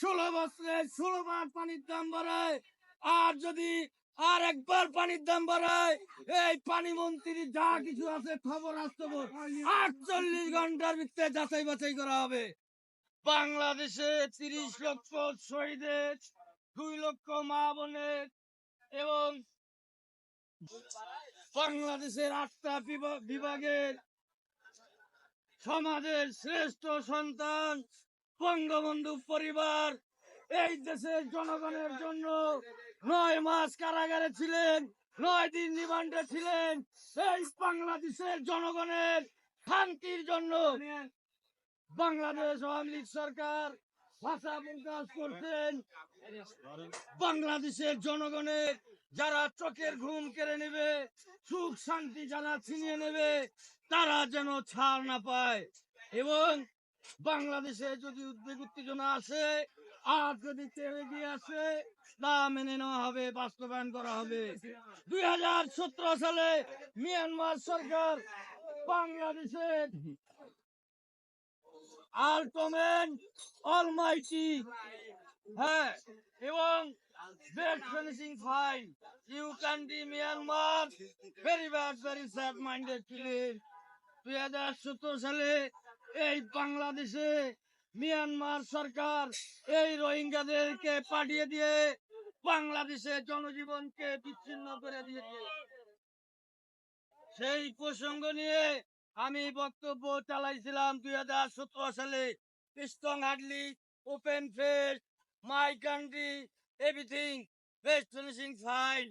ষোলো বছরে ষোলো বার পানির দাম বাড়ায়, আর যদি আর একবার পানির দাম বাড়ায়, এই পানি মন্ত্রী যা কিছু আছে, খবর আটচল্লিশ ঘণ্টার যাচাই বাছাই করা হবে। বাংলাদেশে তিরিশ লক্ষ শহীদের, দুই লক্ষ মা বোনের এবং বাংলাদেশের আটটা বিভা- বিভাগের সমাজের শ্রেষ্ঠ সন্তান বঙ্গবন্ধু পরিবার, এই দেশের জনগণের জন্য নয় মাস কারাগারে ছিলেন, নয় দিন রিমান্ডে ছিলেন, এই বাংলাদেশের জনগণের শান্তির জন্য বাংলাদেশ আওয়ামী লীগ সরকার ভাষা প্রকাশ করছেন। বাংলাদেশের জনগণের যারা চোখের ঘুম কেড়ে নেবে, সুখ শান্তি যারা ছিনিয়ে নেবে, তারা যেন ছাড় না পায় এবং বাংলাদেশে যদি উদ্বেগ উত্তেজনা আসে আর যদি এগিয়ে আসে তা মেনে নেওয়া হবে, বাস্তবায়ন করা হবে। দুই হাজার সতেরো সালে মিয়ানমার সরকার বাংলাদেশের আলটমেন্ট অলমাইটি হ্যাঁ এবং দুই হাজার সালে এই বাংলাদেশে মিয়ানমার সরকার এই রোহিঙ্গাদেরকে পাঠিয়ে দিয়ে বাংলাদেশের জনজীবনকে বিচ্ছিন্ন করে দিয়েছে। সেই প্রসঙ্গ নিয়ে আমি বক্তব্য চালাইছিলাম দুই হাজার সতেরো সালে। Strong hardly, open face, my country, everything, best finishing fine.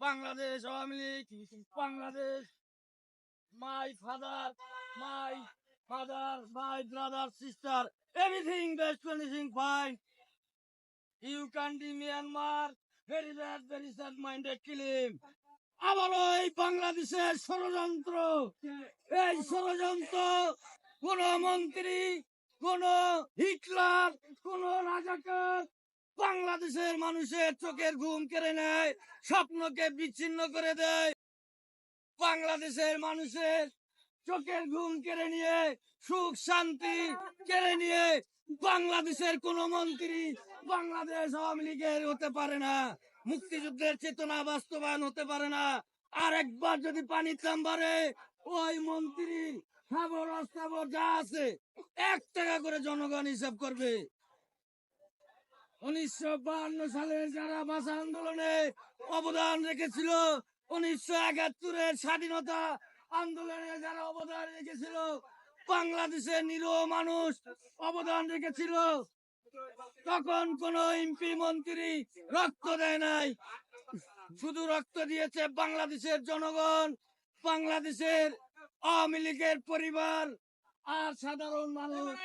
Bangladesh Awami League, Bangladesh, my father, my father my brother sister everything best finishing fine you country Myanmar very bad very sad minded killing আবারও এই বাংলাদেশের ষড়যন্ত্র। এই ষড়যন্ত্র, কোন মন্ত্রী, কোন Hitler, কোন রাজাকার বাংলাদেশের মানুষের চোখের ঘুম কেড়ে নেয়, স্বপ্নকে বিচ্ছিন্ন করে দেয়। বাংলাদেশের মানুষের চোখের ঘুম কেড়ে নিয়ে, সুখ, শান্তি কেড়ে নিয়ে বাংলাদেশের কোন মন্ত্রী বাংলাদেশ আওয়ামী লীগের হতে পারে না, মুক্তিযুদ্ধের চেতনা বাস্তবায়ন হতে পারে না। আর একবার যদি পানির দাম বাড়ে ওই মন্ত্রী খাবর অস্তাবর যা আছে, এক টাকা করে জনগণ হিসাব করবে। উনিশশো বাহান্ন সালে যারা ভাষা আন্দোলনে অবদান রেখেছিল, উনিশশো একাত্তরের স্বাধীনতা আন্দোলনে যারা অবদান রেখেছিল, বাংলাদেশের নিরীহ মানুষ অবদান রেখেছিল। তখন কোন এমপি মন্ত্রী রক্ত দেয় নাই। শুধু রক্ত দিয়েছে বাংলাদেশের জনগণ, বাংলাদেশের আওয়ামী লীগের পরিবার আর সাধারণ মানুষ।